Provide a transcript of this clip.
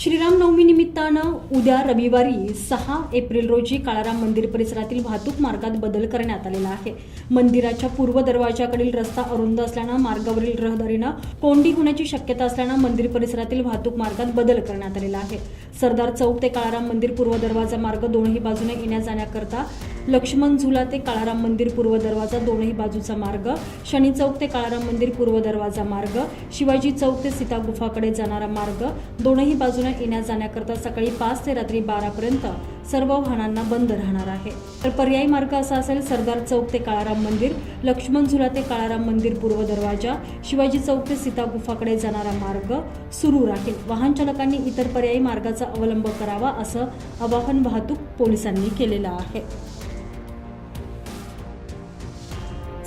श्रीरामनवमी निमित्तानं उद्या रविवारी सहा एप्रिल रोजी काळाराम मंदिर परिसरातील वाहतूक मार्गात बदल करण्यात आलेला आहे. मंदिराच्या पूर्व दरवाजाकडील रस्ता अरुंद असल्यानं मार्गावरील रहदारीनं कोंडी होण्याची शक्यता असल्यानं मंदिर परिसरातील वाहतूक मार्गात बदल करण्यात आलेला आहे. सरदार चौक ते काळाराम मंदिर पूर्व दरवाजा मार्ग दोन्ही बाजूने येण्या जाण्याकरता लक्ष्मण झुला ते काळाराम मंदिर पूर्व दरवाजा दोनही बाजूचा मार्ग शनी चौक ते काळाराम मंदिर पूर्व दरवाजा मार्ग शिवाजी चौक ते सीता गुफाकडे जाणारा मार्ग दोनही बाजूने येण्या जाण्याकरता सकाळी पाच ते रात्री बारापर्यंत सर्व वाहनांना बंद राहणार आहे. तर पर्यायी मार्ग असा असेल सरदार चौक ते काळाराम मंदिर लक्ष्मण झुला ते काळाराम मंदिर पूर्व दरवाजा शिवाजी चौक ते सीता गुफाकडे जाणारा मार्ग सुरू राहील. वाहन चालकांनी इतर पर्यायी मार्गाचा अवलंब करावा असं आवाहन वाहतूक पोलिसांनी केलेलं आहे.